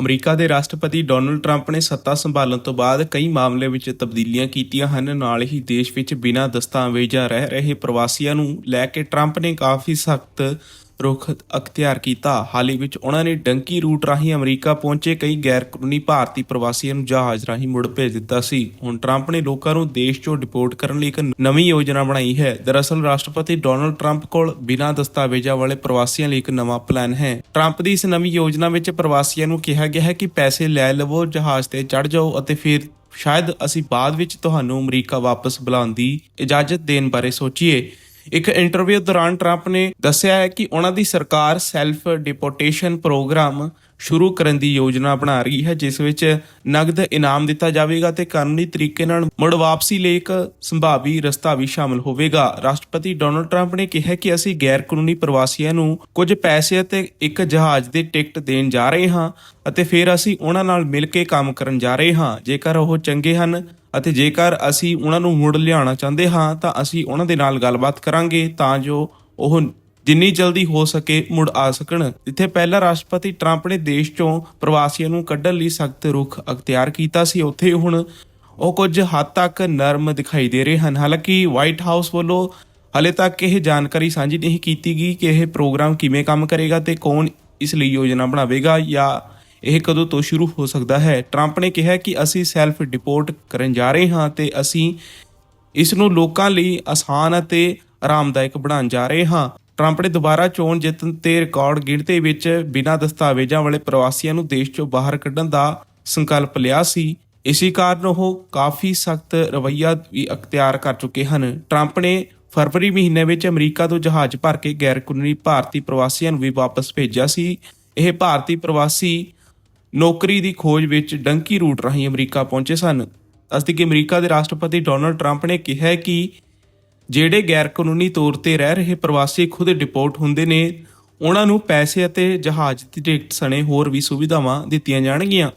America ਦੇ ਰਾਸ਼ਟਰਪਤੀ Donald Trump ਨੇ ਸੱਤਾ ਸੰਭਾਲਣ ਤੋਂ ਬਾਅਦ ਕਈ ਮਾਮਲੇ ਵਿੱਚ ਤਬਦੀਲੀਆਂ ਕੀਤੀਆਂ ਹਨ। ਨਾਲ ਹੀ ਦੇਸ਼ ਵਿੱਚ ਬਿਨਾਂ ਦਸਤਾਵੇਜ਼ਾਂ ਰਹਿ ਰਹੇ ਪ੍ਰਵਾਸੀਆਂ ਨੂੰ ਲੈ ਕੇ ਟਰੰਪ ਨੇ ਕਾਫੀ ਸਖਤ ਰੁਖ ਅਖਤਿਆਰ ਕੀਤਾ। ਹਾਲ ਹੀ ਵਿੱਚ ਉਹਨਾਂ ਨੇ ਡੰਕੀ ਰੂਟ ਰਾਹੀਂ ਅਮਰੀਕਾ ਪਹੁੰਚੇ। ਕਈ ਗੈਰ ਕਾਨੂੰਨੀ ਭਾਰਤੀ ਪ੍ਰਵਾਸੀਆਂ ਨੂੰ ਜਹਾਜ਼ ਰਾਹੀਂ ਮੁੜ ਭੇਜ ਦਿੱਤਾ ਸੀ। ਹੁਣ ਟਰੰਪ ਨੇ ਲੋਕਾਂ ਨੂੰ ਦੇਸ਼ 'ਚੋਂ ਡਿਪੋਰਟ ਕਰਨ ਲਈ ਇੱਕ ਨਵੀਂ ਯੋਜਨਾ ਬਣਾਈ ਹੈ। ਦਰਅਸਲ, ਰਾਸ਼ਟਰਪਤੀ ਡੋਨਲਡ ਟਰੰਪ ਕੋਲ ਬਿਨਾਂ ਦਸਤਾਵੇਜ਼ਾਂ ਵਾਲੇ ਪ੍ਰਵਾਸੀਆਂ ਲਈ ਇੱਕ ਨਵਾਂ ਪਲਾਨ ਹੈ। ਟਰੰਪ ਦੀ ਇਸ ਨਵੀਂ ਯੋਜਨਾ ਵਿੱਚ ਪ੍ਰਵਾਸੀਆਂ ਨੂੰ ਕਿਹਾ ਗਿਆ ਹੈ ਕਿ ਪੈਸੇ ਲੈ ਲਵੋ, ਜਹਾਜ਼ ਤੇ ਚੜ ਜਾਓ ਅਤੇ ਫਿਰ ਸ਼ਾਇਦ ਅਸੀਂ ਬਾਅਦ ਵਿੱਚ ਤੁਹਾਨੂੰ ਅਮਰੀਕਾ ਵਾਪਸ ਬੁਲਾਉਣ ਦੀ ਇਜਾਜ਼ਤ ਦੇਣ ਬਾਰੇ ਸੋਚੀਏ। ਇੱਕ ਇੰਟਰਵਿਊ ਦੌਰਾਨ ਟਰੰਪ ਨੇ ਦੱਸਿਆ ਹੈ ਕਿ ਉਹਨਾਂ ਦੀ ਸਰਕਾਰ ਸੈਲਫ ਡਿਪੋਰਟੇਸ਼ਨ ਪ੍ਰੋਗਰਾਮ ਸ਼ੁਰੂ ਕਰਨ ਦੀ ਯੋਜਨਾ ਬਣਾ ਰਹੀ ਹੈ, ਜਿਸ ਵਿੱਚ ਨਗਦ ਇਨਾਮ ਦਿੱਤਾ ਜਾਵੇਗਾ ਤੇ ਕਾਨੂੰਨੀ ਤਰੀਕੇ ਨਾਲ ਮੁੜ ਵਾਪਸੀ ਲਈ ਇੱਕ ਸੰਭਾਵੀ ਰਸਤਾ ਵੀ ਸ਼ਾਮਲ ਹੋਵੇਗਾ। ਰਾਸ਼ਟਰਪਤੀ ਡੋਨਲਡ ਟਰੰਪ ਨੇ ਕਿਹਾ ਕਿ ਅਸੀਂ ਗੈਰ ਕਾਨੂੰਨੀ ਪ੍ਰਵਾਸੀਆਂ ਨੂੰ ਕੁਝ ਪੈਸੇ ਅਤੇ ਇੱਕ ਜਹਾਜ਼ ਦੀ ਟਿਕਟ ਦੇਣ ਜਾ ਰਹੇ ਹਾਂ ਅਤੇ ਫਿਰ ਅਸੀਂ ਉਹਨਾਂ ਨਾਲ ਮਿਲ ਕੇ ਕੰਮ ਕਰਨ ਜਾ ਰਹੇ ਹਾਂ। ਜੇਕਰ ਉਹ ਚੰਗੇ ਹਨ ਅਤੇ ਜੇਕਰ ਅਸੀਂ ਉਹਨਾਂ ਨੂੰ ਮੁੜ ਲਿਆਉਣਾ ਚਾਹੁੰਦੇ ਹਾਂ, ਤਾਂ ਅਸੀਂ ਉਹਨਾਂ ਦੇ ਨਾਲ ਗੱਲਬਾਤ ਕਰਾਂਗੇ ਤਾਂ ਜੋ ਉਹ ਜਿੰਨੀ ਜਲਦੀ ਹੋ ਸਕੇ ਮੁੜ ਆ ਸਕਣ। ਇੱਥੇ ਪਹਿਲਾਂ ਰਾਸ਼ਟਰਪਤੀ ਟਰੰਪ ਨੇ ਦੇਸ਼ ਚੋਂ ਪ੍ਰਵਾਸੀਆਂ ਨੂੰ ਕੱਢਣ ਲਈ ਸਖਤ ਰੁਖ ਅਖਤਿਆਰ ਕੀਤਾ ਸੀ। ਉੱਥੇ ਹੁਣ ਉਹ ਕੁਝ ਹੱਦ ਤੱਕ ਨਰਮ ਦਿਖਾਈ ਦੇ ਰਹੇ ਹਨ। ਹਾਲਾਂਕਿ ਵਾਈਟ ਹਾਊਸ ਵੱਲੋਂ ਹਲੇ ਤੱਕ ਇਹ ਜਾਣਕਾਰੀ ਸਾਂਝੀ ਨਹੀਂ ਕੀਤੀ ਗਈ ਕਿ ਇਹ ਪ੍ਰੋਗਰਾਮ ਕਿਵੇਂ ਕੰਮ ਕਰੇਗਾ ਤੇ ਕੌਣ ਇਸ ਲਈ ਯੋਜਨਾ ਬਣਾਵੇਗਾ ਜਾਂ ਇਹ ਕਦੋਂ ਤੋਂ ਸ਼ੁਰੂ ਹੋ ਸਕਦਾ ਹੈ? ਟਰੰਪ ਨੇ ਕਿਹਾ ਕਿ ਅਸੀਂ ਸੈਲਫ ਡਿਪੋਰਟ ਕਰਨ ਜਾ ਰਹੇ ਹਾਂ ਤੇ ਅਸੀਂ ਇਸ ਨੂੰ ਲੋਕਾਂ ਲਈ ਆਸਾਨ ਅਤੇ ਆਰਾਮਦਾਇਕ ਬਣਾਉਣ ਜਾ ਰਹੇ ਹਾਂ। ਟਰੰਪ ਨੇ ਦੁਬਾਰਾ ਚੋਣ ਜਿੱਤਣ ਤੇ ਰਿਕਾਰਡ ਗਿਣਤੀ ਵਿੱਚ ਬਿਨਾਂ ਦਸਤਾਵੇਜ਼ਾਂ ਵਾਲੇ ਪ੍ਰਵਾਸੀਆਂ ਨੂੰ ਦੇਸ਼ ਚੋਂ ਬਾਹਰ ਕੱਢਣ ਦਾ ਸੰਕਲਪ ਲਿਆ ਸੀ। ਇਸੇ ਕਾਰਨ ਉਹ ਕਾਫੀ ਸਖਤ ਰਵੱਈਆ ਵੀ ਅਖਤਿਆਰ ਕਰ ਚੁੱਕੇ ਹਨ। ਟਰੰਪ ਨੇ ਫਰਵਰੀ ਮਹੀਨੇ ਵਿੱਚ ਅਮਰੀਕਾ ਤੋਂ ਜਹਾਜ਼ ਭਰ ਕੇ ਗੈਰ ਕਾਨੂੰਨੀ ਭਾਰਤੀ ਪ੍ਰਵਾਸੀਆਂ ਨੂੰ ਵੀ ਵਾਪਸ ਭੇਜਿਆ ਸੀ। ਇਹ ਭਾਰਤੀ ਪ੍ਰਵਾਸੀ ਨੌਕਰੀ ਦੀ ਖੋਜ ਵਿੱਚ ਡੰਕੀ ਰੂਟ ਰਾਹੀਂ ਅਮਰੀਕਾ ਪਹੁੰਚੇ ਸਨ। ਅਸਦੀ ਕਿ ਅਮਰੀਕਾ ਦੇ ਰਾਸ਼ਟਰਪਤੀ ਡੋਨਲਡ ਟਰੰਪ ਨੇ ਕਿਹਾ ਕਿ ਜਿਹੜੇ ਗੈਰ ਕਾਨੂੰਨੀ ਤੌਰ ਤੇ ਰਹਿ ਰਹੇ ਪ੍ਰਵਾਸੀ ਖੁਦ ਡਿਪੋਰਟ ਹੁੰਦੇ ਨੇ, ਉਹਨਾਂ ਨੂੰ ਪੈਸੇ ਅਤੇ ਜਹਾਜ਼ ਦੀ ਟਿਕਟ ਸਣੇ ਹੋਰ ਵੀ ਸੁਵਿਧਾਵਾਂ ਦਿੱਤੀਆਂ ਜਾਣਗੀਆਂ।